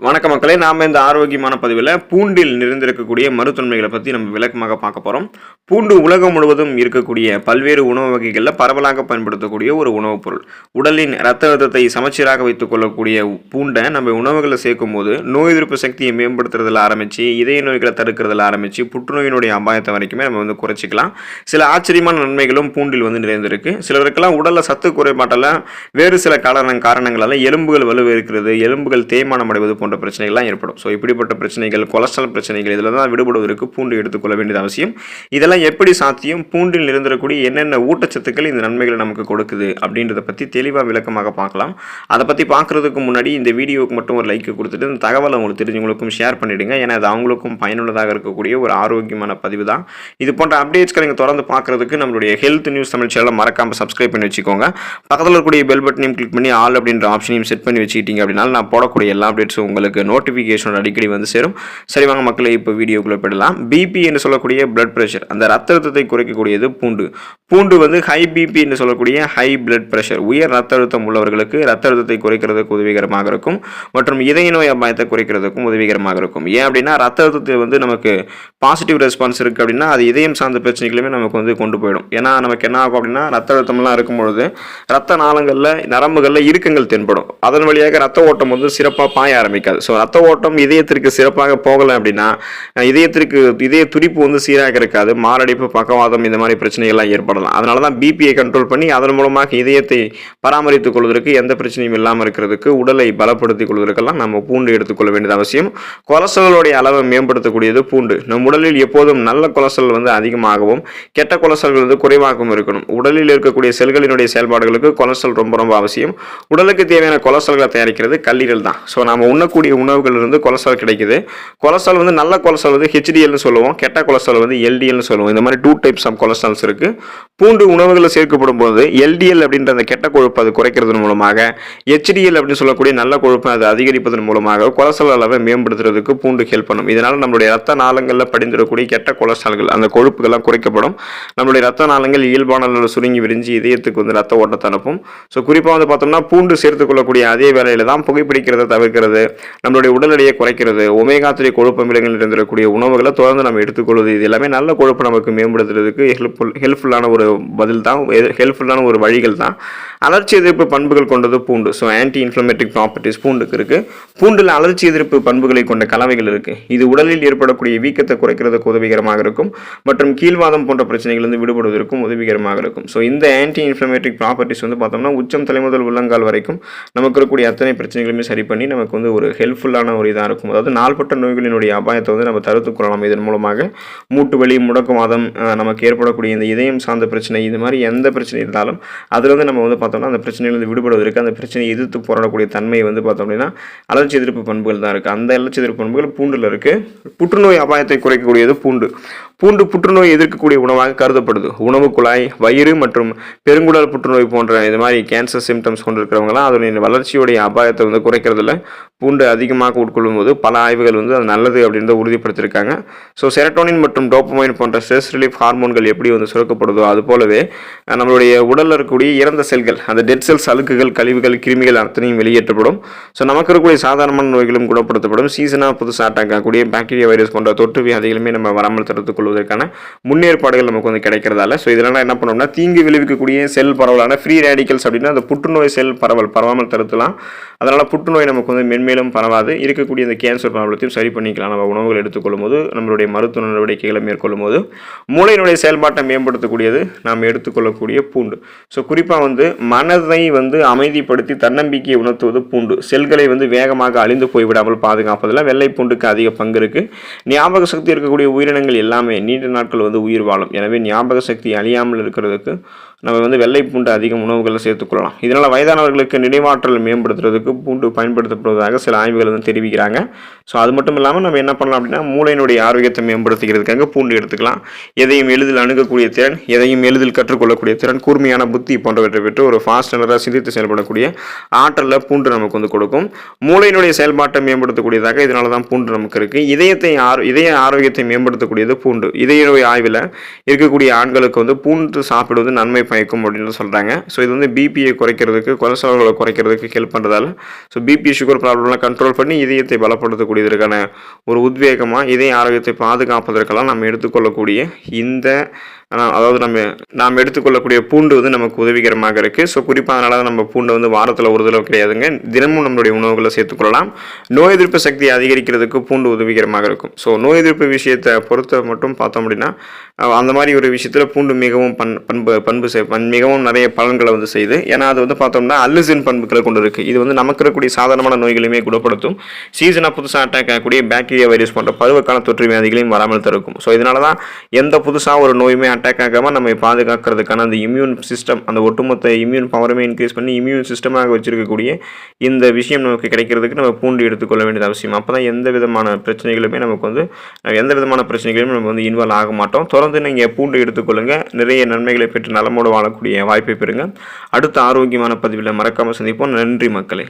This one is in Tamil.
வணக்க மக்களே நாம் இந்த ஆரோக்கியமான பதிவில் பூண்டில் நிறைந்திருக்கக்கூடிய மருத்துவன்மைகளை பற்றி நம்ம விளக்கமாக பார்க்க போகிறோம் பூண்டு உலகம் முழுவதும் இருக்கக்கூடிய பல்வேறு உணவு வகைகளில் பரவலாக பயன்படுத்தக்கூடிய ஒரு உணவுப் பொருள். உடலின் இரத்த அழுத்தத்தை சமச்சீராக வைத்துக் கொள்ளக்கூடிய பூண்டை நம்ம உணவுகளை சேர்க்கும் போது நோய் எதிர்ப்பு சக்தியை மேம்படுத்துறதுல ஆரம்பித்து இதய நோய்களை தடுக்கிறதுல ஆரம்பித்து புற்றுநோயினுடைய அபாயத்தை வரைக்குமே நம்ம வந்து குறைச்சிக்கலாம். சில ஆச்சரியமான நன்மைகளும் பூண்டில் வந்து நிறைந்திருக்கு. சிலருக்கெல்லாம் உடலில் சத்து குறைபாட்டில் வேறு சில காரண காரணங்களால் எலும்புகள் வலுவிருக்கிறது எலும்புகள் தேய்மானம் அடைவது போன்ற பிரச்சனைகள்லாம் ஏற்படும். ஸோ இப்படிப்பட்ட பிரச்சனைகள் கொலஸ்ட்ரால் பிரச்சனைகள் இதில் தான் விடுபடுவதற்கு பூண்டு எடுத்துக்கொள்ள வேண்டியது அவசியம். இதெல்லாம் எப்படி சாத்தியம்? பூண்டில் இருந்திருக்கக்கூடிய என்னென்ன ஊட்டச்சத்துக்கள் இந்த நன்மைகளை நமக்கு கொடுக்குது அப்படின்றத பற்றி தெளிவாக விளக்கமாக பார்க்கலாம். அதை பற்றி பார்க்குறதுக்கு முன்னாடி இந்த வீடியோவுக்கு மட்டும் ஒரு லைக் கொடுத்துட்டு இந்த தகவலை உங்களுக்கு தெரிஞ்சவங்களுக்கும் ஷேர் பண்ணிவிடுங்க ஏன்னா அது அவங்களுக்கும் பயனுள்ளதாக இருக்கக்கூடிய ஒரு ஆரோக்கியமான பதிவு தான். இது போன்ற அப்டேட்ஸ்களை நீங்கள் தொடர்ந்து பார்க்குறதுக்கு நம்மளுடைய ஹெல்த் நியூஸ் தமிழ் சேனலை மறக்காமல் சப்ஸ்கிரைப் பண்ணி வச்சுக்கோங்க. பக்கத்தில் இருக்கக்கூடிய பெல் பட்டனையும் கிளிக் பண்ணி ஆல் அப்படின்ற ஆப்ஷனையும் செட் பண்ணி வச்சுக்கிட்டீங்க அப்படின்னா நான் போடக்கூடிய எல்லா அப்டேட்ஸும் உங்களுக்கு நோட்டிஃபிகேஷன் அடிக்கடி வந்து சேரும். சரி வாங்க மக்களை இப்போ வீடியோக்குள்ளே போயிடலாம். பிபி என்று சொல்லக்கூடிய பிளட் ப்ரெஷர் அந்த ரத்த அழுத்தத்தை குறைக்கக்கூடியது பூண்டு. பூண்டு வந்து ஹை பிபின்னு சொல்லக்கூடிய ஹை பிளட் ப்ரெஷர் உயர் ரத்த அழுத்தம் உள்ளவர்களுக்கு ரத்த அழுத்தத்தை குறைக்கிறதுக்கு உதவிகரமாக இருக்கும். மற்றும் இதய நோய் அபாயத்தை குறைக்கிறதுக்கும் உதவிகரமாக இருக்கும். ஏன் அப்படின்னா ரத்த அழுத்தத்தை வந்து நமக்கு பாசிட்டிவ் ரெஸ்பான்ஸ் இருக்குது அப்படின்னா அது இதயம் சார்ந்த பிரச்சனைகளுமே நமக்கு வந்து கொண்டு போயிடும். ஏன்னா நமக்கு என்ன ஆகும் அப்படின்னா ரத்த அழுத்தம்லாம் இருக்கும் பொழுது ரத்த நாளங்களில் நரம்புகளில் இறுக்கங்கள் தென்படும். அதன் வழியாக ரத்த ஓட்டம் வந்து சிறப்பாக பாய ஆரம்பிக்காது. ஸோ ரத்த ஓட்டம் இதயத்திற்கு சிறப்பாக போகலை அப்படின்னா இதயத்திற்கு இதய துடிப்பு வந்து சீராக இருக்காது. மாரடைப்பு பக்கவாதம் இந்த மாதிரி பிரச்சனைகள்லாம் ஏற்படும் ஏற்படலாம் அதனால தான் பிபியை கண்ட்ரோல் பண்ணி அதன் மூலமாக இதயத்தை பராமரித்துக் கொள்வதற்கு எந்த பிரச்சனையும் இல்லாமல் இருக்கிறதுக்கு உடலை பலப்படுத்திக் கொள்வதற்கெல்லாம் நம்ம பூண்டு எடுத்துக்கொள்ள வேண்டியது அவசியம். கொலஸ்ட்ராலோடைய அளவை மேம்படுத்தக்கூடியது பூண்டு. நம் உடலில் எப்போதும் நல்ல கொலஸ்ட்ரால் வந்து அதிகமாகவும் கெட்ட கொலஸ்ட்ரால் வந்து குறைவாகவும் இருக்கணும். உடலில் இருக்கக்கூடிய செல்களினுடைய செயல்பாடுகளுக்கு கொலஸ்ட்ரால் ரொம்ப ரொம்ப அவசியம். உடலுக்கு தேவையான கொலஸ்ட்ரால்களை தயாரிக்கிறது கல்லீரல் தான். ஸோ நம்ம உண்ணக்கூடிய உணவுகள் இருந்து கொலஸ்ட்ரால் கிடைக்குது. கொலஸ்ட்ரால் வந்து நல்ல கொலஸ்ட்ரால் வந்து ஹெச்டிஎல்னு சொல்லுவோம். கெட்ட கொலஸ்ட்ரால் வந்து எல்டிஎல்னு சொல்லுவோம். இந்த மாதிரி டூ டைப்ஸ் ஆஃப் கொலஸ்ட்ரால்ஸ் இருக்குது பூண்டு உணவுகளில் சேர்க்கப்படும் போது எல்டிஎல் அப்படின்ற அந்த கெட்ட கொழுப்பு அது குறைக்கிறதன் மூலமாக ஹெச்டிஎல் அப்படின்னு சொல்லக்கூடிய நல்ல கொழுப்பை அது அதிகரிப்பதன் மூலமாக கொலஸ்ட்ரால் அளவை மேம்படுத்துறதுக்கு பூண்டு ஹெல்ப் பண்ணும். இதனால் நம்மளுடைய ரத்த நாளங்களில் படிந்துடக்கூடிய கெட்ட கொலஸ்ட்ரால்கள் அந்த கொழுப்புகள்லாம் குறைக்கப்படும். நம்மளுடைய ரத்த நாளங்கள் இயல்பான அளவில் சுருங்கி விரிஞ்சு இதயத்துக்கு வந்து ரத்த ஓட்டத்தை அனுப்பும். ஸோ குறிப்பாக வந்து பார்த்தோம்னா பூண்டு சேர்த்துக்கொள்ளக்கூடிய அதே வேலையில் தான் புகைப்பிடிக்கிறத தவிர்க்கிறது நம்மளுடைய உடல் எடையை குறைக்கிறது ஒமேகா த்ரீ கொழுப்பு இருந்திருக்கக்கூடிய உணவுகளை தொடர்ந்து நம்ம எடுத்துக்கொள்வது இது எல்லாமே நல்ல கொழுப்பு நமக்கு மேம்படுத்துறதுக்கு ஹெல்ப்ஃபுல் ஹெல்ப்ஃபுல்லான ஒரு பதில் தான் ஹெல்ப்ஃபுல்லான ஒரு வழிகள் தான் அலர்ச்சி எதிர்ப்பு பண்புகள் கொண்டது பூண்டு. ஸோ ஆன்டி இன்ஃப்ளமேட்டிக் ப்ராப்பர்ட்டிஸ் பூண்டுக்கு இருக்குது பூண்டில் அலர்ச்சி எதிர்ப்பு பண்புகளை கொண்ட கலவைகள் இருக்குது இது உடலில் ஏற்படக்கூடிய வீக்கத்தை குறைக்கிறதுக்கு உதவிகரமாக இருக்கும். மற்றும் கீழ்வாதம் போன்ற பிரச்சனைகளிலிருந்து விடுபடுவதற்கும் உதவிகரமாக இருக்கும். ஸோ இந்த ஆன்டி இன்ஃப்ளமேட்டிக் ப்ராப்பர்ட்டிஸ் வந்து பார்த்தோம்னா உச்சம் தலைமுதல் உள்ளங்கால் வரைக்கும் நமக்கு இருக்கக்கூடிய அத்தனை பிரச்சனைகளுமே சரி பண்ணி நமக்கு வந்து ஒரு ஹெல்ப்ஃபுல்லான ஒரு இதாக இருக்கும். அதாவது நாள்பட்ட நோய்களினுடைய அபாயத்தை வந்து நம்ம தடுத்துக் கொள்ளலாம். இதன் மூலமாக மூட்டு வலி முடக்குவாதம் நமக்கு ஏற்படக்கூடிய இந்த இதயம் சார்ந்த பிரச்சனை இது மாதிரி எந்த பிரச்சனை இருந்தாலும் அதில் வந்து நம்ம வந்து பார்த்தோம்னா அந்த பிரச்சனையிலிருந்து விடுபடுவதற்கு அந்த பிரச்சனையை எதிர்த்து போராடக்கூடிய தன்மை வந்து பார்த்தோம் அப்படின்னா அலர்ச்சி எதிர்ப்பு பண்புகள் தான் இருக்குது அந்த அலர்ச்சி எதிர்ப்பு பண்புகள் பூண்டில் இருக்குது புற்றுநோய் அபாயத்தை குறைக்கக்கூடியது பூண்டு. பூண்டு புற்றுநோய் எதிர்க்கக்கூடிய உணவாக கருதப்படுது. உணவு குழாய் வயிறு மற்றும் பெருங்குடல் புற்றுநோய் போன்ற இது மாதிரி கேன்சர் சிம்டம்ஸ் கொண்டிருக்கிறவங்களாம் அதனுடைய வளர்ச்சியுடைய அபாயத்தை வந்து குறைக்கிறதுல பூண்டு அதிகமாக உட்கொள்ளும் போது பல ஆய்வுகள் வந்து அது நல்லது அப்படின்றத உறுதிப்படுத்தியிருக்காங்க. ஸோ செரட்டோனின் மற்றும் டோப்பமைன் போன்ற ஸ்ட்ரெஸ் ரிலீஃப் ஹார்மோன்கள் எப்படி வந்து சுரக்கப்படுதோ அது போலவே நம்மளுடைய உடலில் இருக்கக்கூடிய இறந்த செல்கள் அந்த டெட் செல்ஸ் அழுக்குகள் கழிவுகள் கிருமிகள் அத்தனையும் வெளியேற்றப்படும். ஸோ நமக்கு இருக்கக்கூடிய சாதாரணமான நோய்களும் குணப்படுத்தப்படும். சீசனாக புதுசாக அட்டாக் ஆகக்கூடிய பாக்டீரியா வைரஸ் போன்ற தொற்று வியாதிகளுமே நம்ம வராமல் தடுத்துக்கொள்ளும் கொள்வதற்கான முன்னேற்பாடுகள் நமக்கு வந்து கிடைக்கிறதால. ஸோ இதனால் என்ன பண்ணோம்னா தீங்கு விளைவிக்கக்கூடிய செல் பரவலான ஃப்ரீ ரேடிக்கல்ஸ் அப்படின்னா அந்த புற்றுநோய் செல் பரவல் பரவாமல் தடுத்தலாம். அதனால் புற்றுநோய் நமக்கு வந்து மென்மேலும் பரவாது. இருக்கக்கூடிய இந்த கேன்சர் ப்ராப்ளத்தையும் சரி பண்ணிக்கலாம். நம்ம உணவுகள் எடுத்துக்கொள்ளும் போது நம்மளுடைய மருத்துவ நடவடிக்கைகளை மேற்கொள்ளும் போது மூளையினுடைய செயல்பாட்டை மேம்படுத்தக்கூடியது நாம் எடுத்துக்கொள்ளக்கூடிய பூண்டு. ஸோ குறிப்பாக வந்து மனதை வந்து அமைதிப்படுத்தி தன்னம்பிக்கையை உணர்த்துவது பூண்டு. செல்களை வந்து வேகமாக அழிந்து போய்விடாமல் பாதுகாப்பதில் வெள்ளை பூண்டுக்கு அதிக பங்கு இருக்குது ஞாபக சக்தி இருக்கக்கூடிய உயிரினங்கள் எல்லாமே நீண்ட நாட்கள் வந்து உயிர் வாழும். எனவே ஞாபக சக்தி அழியாமல் இருக்கிறதுக்கு நம்ம வந்து வெள்ளை பூண்டு அதிகம் உணவுகளை சேர்த்துக்கொள்ளலாம். இதனால் வயதானவர்களுக்கு நினைவாற்றல் மேம்படுத்துறதுக்கு பூண்டு பயன்படுத்தப்படுவதாக சில ஆய்வுகள் வந்து தெரிவிக்கிறாங்க. ஸோ அது மட்டும் இல்லாமல் நம்ம என்ன பண்ணலாம் அப்படின்னா மூளையினுடைய ஆரோக்கியத்தை மேம்படுத்துகிறதுக்காக பூண்டு எடுத்துக்கலாம். எதையும் எளிதில் அணுகக்கூடிய திறன் எதையும் எளிதில் கற்றுக்கொள்ளக்கூடிய திறன் கூர்மையான புத்தி போன்றவற்றை பெற்று ஒரு ஃபாஸ்ட் நல்லாக சிந்தித்து செயல்படக்கூடிய ஆற்றலில் பூண்டு நமக்கு வந்து கொடுக்கும். மூளையினுடைய செயல்பாட்டை மேம்படுத்தக்கூடியதாக இதனால தான் பூண்டு நமக்கு இருக்குது இதயத்தை ஆரோ இதய ஆரோக்கியத்தை மேம்படுத்தக்கூடியது பூண்டு. இதய ஆய்வில் இருக்கக்கூடிய ஆண்களுக்கு வந்து பூண்டு சாப்பிடுவது நன்மை பயக்கும் அப்படின்னு சொல்கிறாங்க ஸோ இது வந்து பிபியை குறைக்கிறதுக்கு கொலஸ்ட்ரால்களை குறைக்கிறதுக்கு ஹெல்ப் பண்ணுறதால ஸோ பிபி சுகர் ப்ராப்ளம்லாம் கண்ட்ரோல் பண்ணி இதயத்தை பலப்படுத்தக்கூடியதற்கான ஒரு உத்வேகமாக இதய ஆரோக்கியத்தை பாதுகாப்பதற்கெல்லாம் நம்ம எடுத்துக்கொள்ளக்கூடிய இந்த அதாவது நம்ம நாம் எடுத்துக்கொள்ளக்கூடிய பூண்டு வந்து நமக்கு உதவிகரமாக இருக்குது ஸோ குறிப்பாக அதனால தான் நம்ம பூண்டை வந்து வாரத்தில் ஒரு தடவை கிடையாதுங்க. தினமும் நம்மளுடைய உணவுகளை சேர்த்துக்கொள்ளலாம். நோய் எதிர்ப்பு சக்தியை அதிகரிக்கிறதுக்கு பூண்டு உதவிகரமாக இருக்கும். ஸோ நோய் எதிர்ப்பு விஷயத்தை பொறுத்த மட்டும் பார்த்தோம் அப்படின்னா அந்த மாதிரி ஒரு விஷயத்தில் பூண்டு மிகவும் பண் பண்பு பண்பு செய் பண் மிகவும் நிறைய பலன்களை வந்து செய்யுது ஏன்னா அது வந்து பார்த்தோம்னா அல்லுசின் பண்புகளை கொண்டு இருக்குது இது வந்து நமக்கு இருக்கக்கூடிய சாதாரணமான நோய்களையுமே குணப்படுத்தும் சீசனாக புதுசாக அட்டாக் ஆகக்கூடிய பாக்டீரியா வைரஸ் போன்ற பருவக்கால தொற்று வியாதிகளையும் வராமல் தடுக்கும். ஸோ இதனால தான் எந்த புதுசாக ஒரு நோயுமே அட்டாக் ஆகாமல் நம்ம பாதுகாக்கிறதுக்கான அந்த இம்யூன் சிஸ்டம் அந்த ஒட்டுமொத்த இம்யூன் பவருமே இன்க்ரீஸ் பண்ணி இம்யூன் சிஸ்டமாக வச்சுருக்கக்கூடிய இந்த விஷயம் நமக்கு கிடைக்கிறதுக்கு நம்ம பூண்டு எடுத்துக்கொள்ள வேண்டியது அவசியம். அப்போ தான் எந்த விதமான பிரச்சனைகளுமே நமக்கு வந்து எந்த விதமான பிரச்சனைகளுமே நம்ம வந்து இன்வால்வ் ஆக மாட்டோம். தொடர்ந்து நீங்கள் பூண்டு எடுத்துக்கொள்ளுங்கள் நிறைய நன்மைகளை பெற்று நலமோடு வாழக்கூடிய வாய்ப்பை பெறுங்க. அடுத்த ஆரோக்கியமான பதிவில் மறக்காமல் சந்திப்போம். நன்றி மக்களே.